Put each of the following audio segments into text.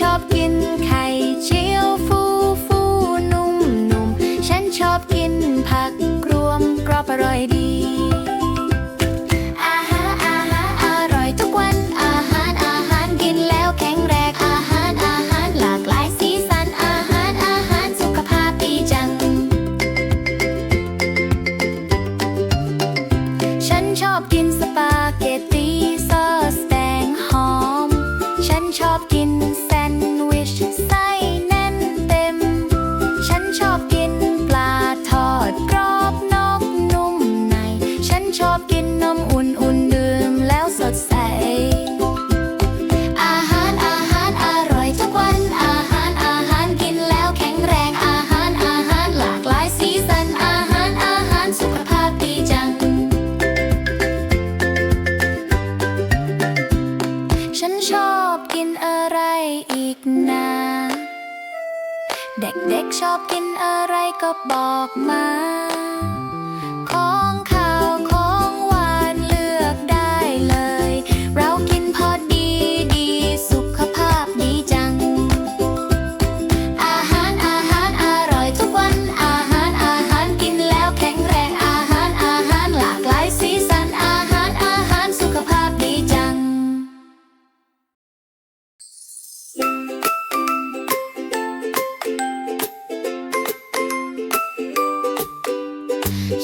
ชอบกินไข่เจียวฟูฟูนุ่มนุ่มฉันชอบกินผักรวมกรอบอร่อยดีอาหารอาหารอร่อยทุกวัน อาหารอาหารกินแล้วแข็งแรงอาหารอาหารหลากหลายสีสันอาหารอาหารสุขภาพดีจัง ฉันชอบกินสปาเกตตี เด็กๆชอบกินอะไรก็บอกมา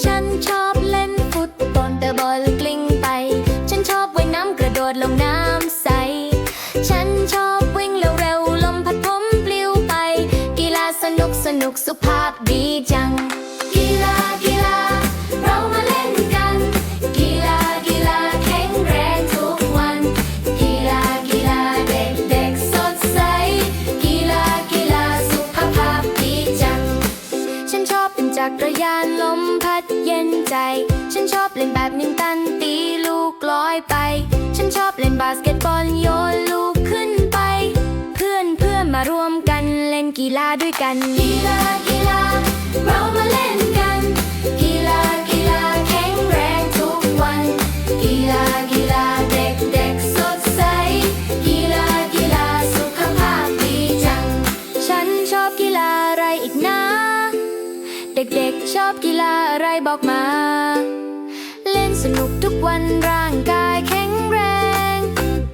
ฉันชอบเล่นฟุตบอลแต่บอลกลิ้งไป ฉันชอบว่ายน้ำกระโดดลงน้ำใส ฉันชอบวิ่งเร็วๆลมพัดผมปลิวไป กีฬาสนุกสนุกสุภาพ จักรยานลมพัดเย็นใจ ฉันชอบเล่นแบบมินตันตีลูกลอยไป ฉันชอบเล่นบาสเกตบอลโยนลูกขึ้นไป เพื่อนเพื่อนมารวมกันเล่นกีฬาด้วยกัน กีฬากีฬาเรามาเล่นกัน เด็กๆ ชอบกีฬาอะไรบอกมา เล่นสนุกทุกวันร่างกายแข็งแรง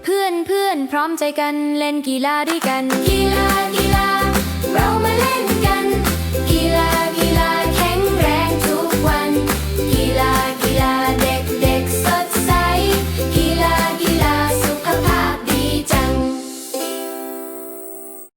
เพื่อนเพื่อนพร้อมใจกันเล่นกีฬาด้วยกัน กีฬากีฬา เรามาเล่นกัน